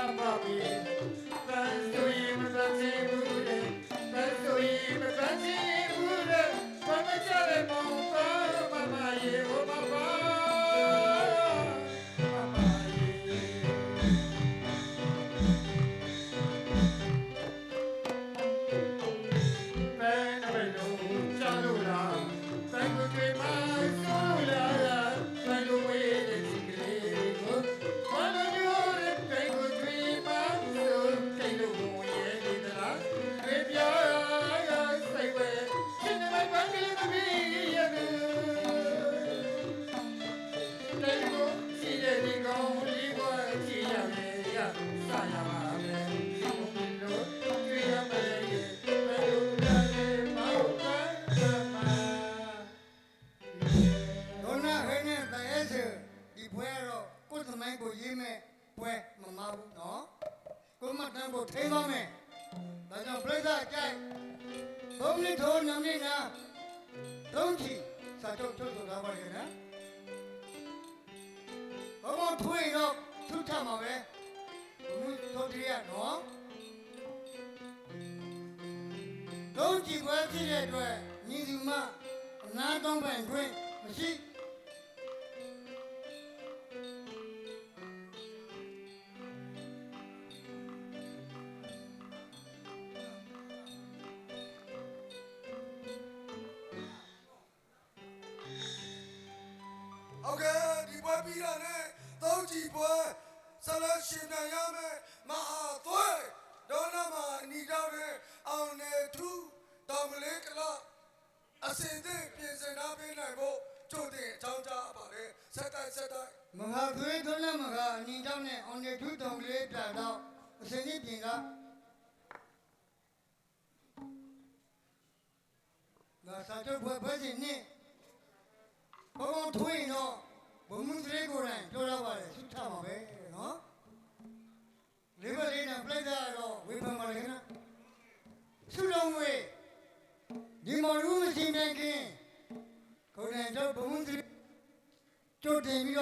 啊。 ဟုတ်ကဲ့ဒီပွဲပြီးတာနဲ့သုံးကြည့်ပွဲဆက်လက်ရှင်ပြိုင်ရမယ်မဟာသွေးဒေါ်လာမှာအနီတောက်တဲ့အောင်နေထူတောင်ကလေးကလအစင်သစ်ပြင်ဆင်ထားပေးနိုင်ဖို့ကျို့တဲ့အကြောင်းကြားပါတယ်ဆက်တိုက်ဆက်တိုက်မဟာသွေးဒေါ်လာမှာအနီတောက်နဲ့အောင်နေထူတောင်ကလေးပြတော့အစင်သစ်ပြင်ကငါစာချုပ်ဖွဲ့ဖွဲ့စဉ်နဲ့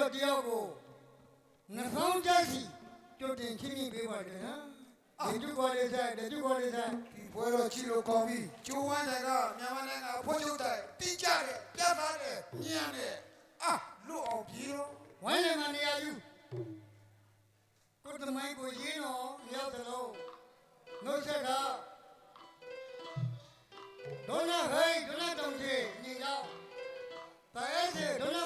ယောက်တယောက်ကိုနှကောင်းကြက်စီတွတင်ချင်းချင်းပေးပါတယ်ဟမ်အတူပါလေဆိုင်တူပါလေဆိုင်ဒီဘွဲတော်ချီလို့ကောင်းပြီကျိုးဝမ်းတယ်ကမြန်မာနိုင်ငံအဖွဲ့ချုပ်တိုင်တိကျတယ်ပြတ်သားတယ်ညံ့တယ်အာလွတ်အောင်ပြေတော့ဝိုင်းနိုင်ငံနေရာယူကိုယ်တမိုင်းကိုရင်းတော်ရောက်သလုံးနှုတ်ဆက်ကဒေါနာဟိဒေါနာတုံကြီးညီတော်တဲစေဒေါ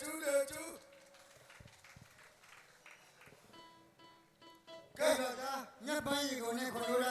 ကျူးလေကျူးကဲဒါညပိုင်းကိုနေခေါ်လို့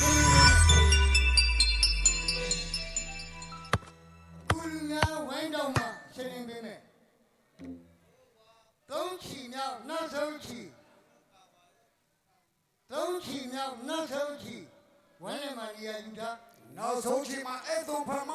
ကုလူများဝိုင်းတော်မှာရှင်ရင်ပေးမယ်သုံးချီမြောက်နောက်ဆုံးချီသုံးချီမြောက်နောက်ဆုံးချီဝမ်းနဲ့မာရီယာယူတာနောက်ဆုံးချီမှာအဲ့သုံးဖမ်း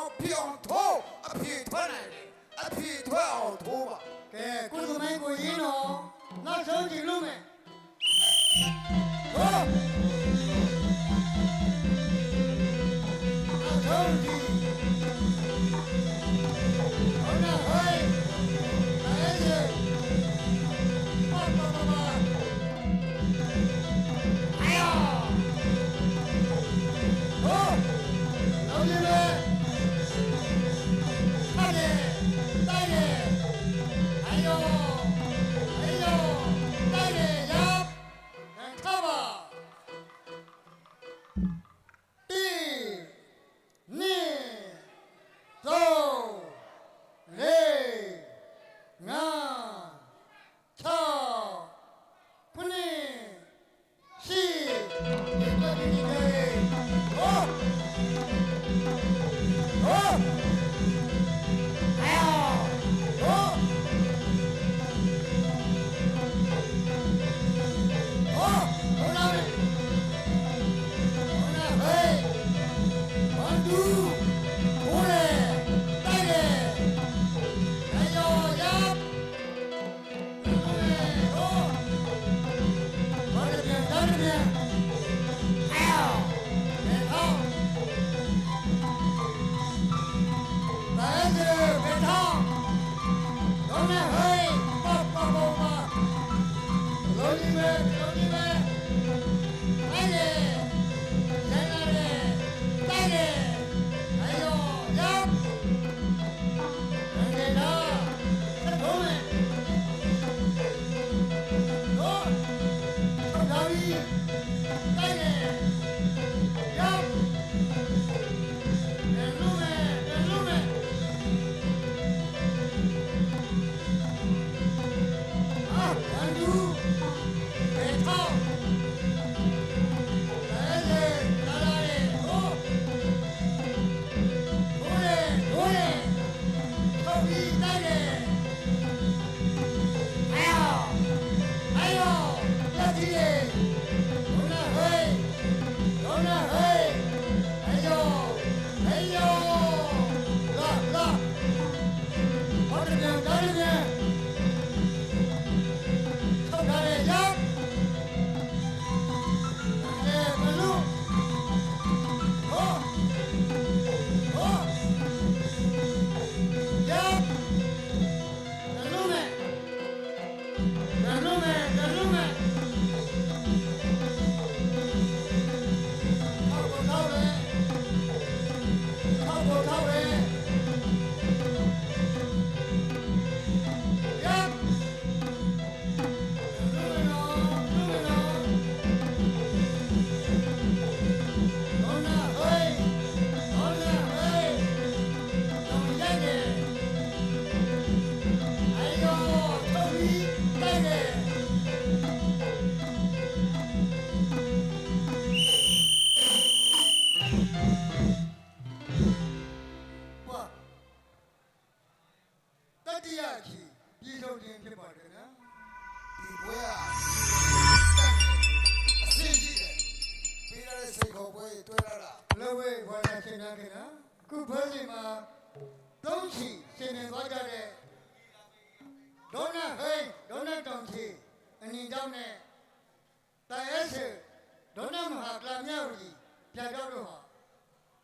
ဟာကလမြောက်ကြီးပြတ်တော့တော့ဟာ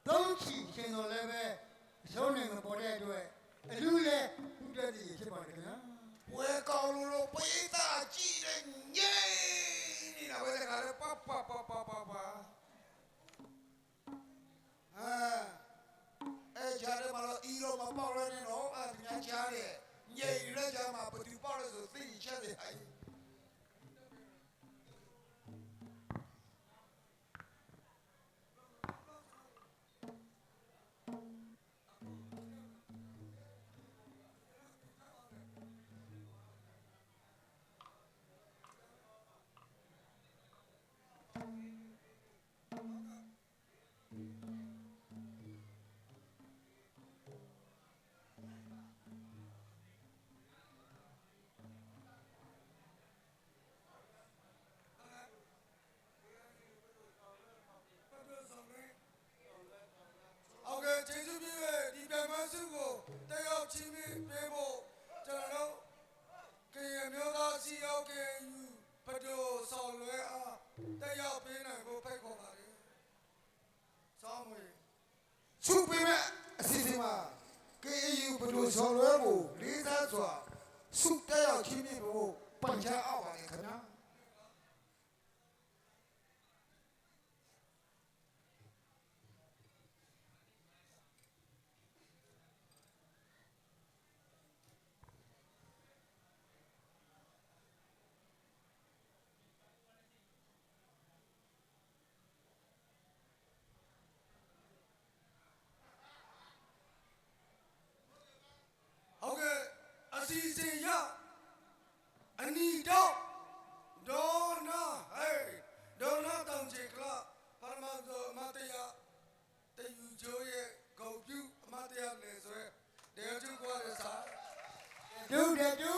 သုံးချီရှင်တော်လည်းပဲဆုံးနေမပေါ်တဲ့အတွက်အလူလည်းဥဒတိဖြစ်ပါတယ်ခင်ဗျာဝဲကောင်းလို့လို့ပိသာကြည့်တဲ့ငိမ့်နေတာဝဲတကားလည်းပပပပပပဟာအဲကြားတယ်မလို့ဤလိုမပေါက်လဲနဲ့တော့အဲဒီများကြားတယ်ငိမ့်ရကြမှာဘသူပေါက်လဲဆိုသိချင်တယ်ဟိုင်း ဆောင်ရွက်မှုလေးစားစွာစုတက်ရောက်ချင်းပြဖို့ပန်ချအောင်ပါတယ်ခင်ဗျာ to that dude.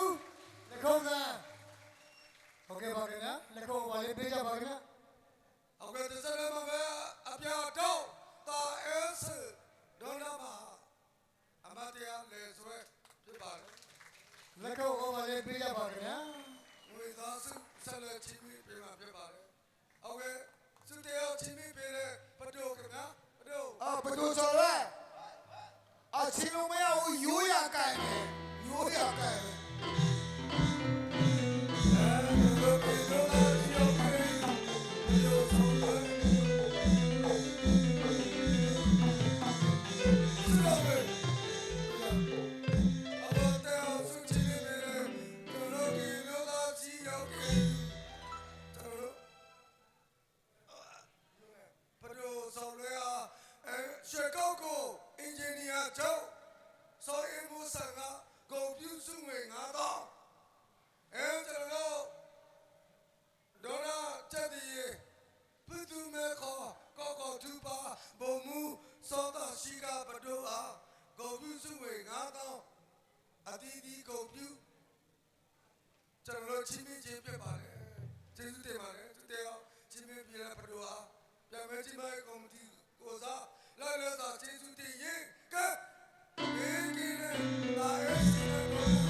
ကိုစားလက်လက်သာကျေးဇူးတင်ရင်ကဲဘေးကင်းတဲ့ဒါရဲ့ရှင်တော်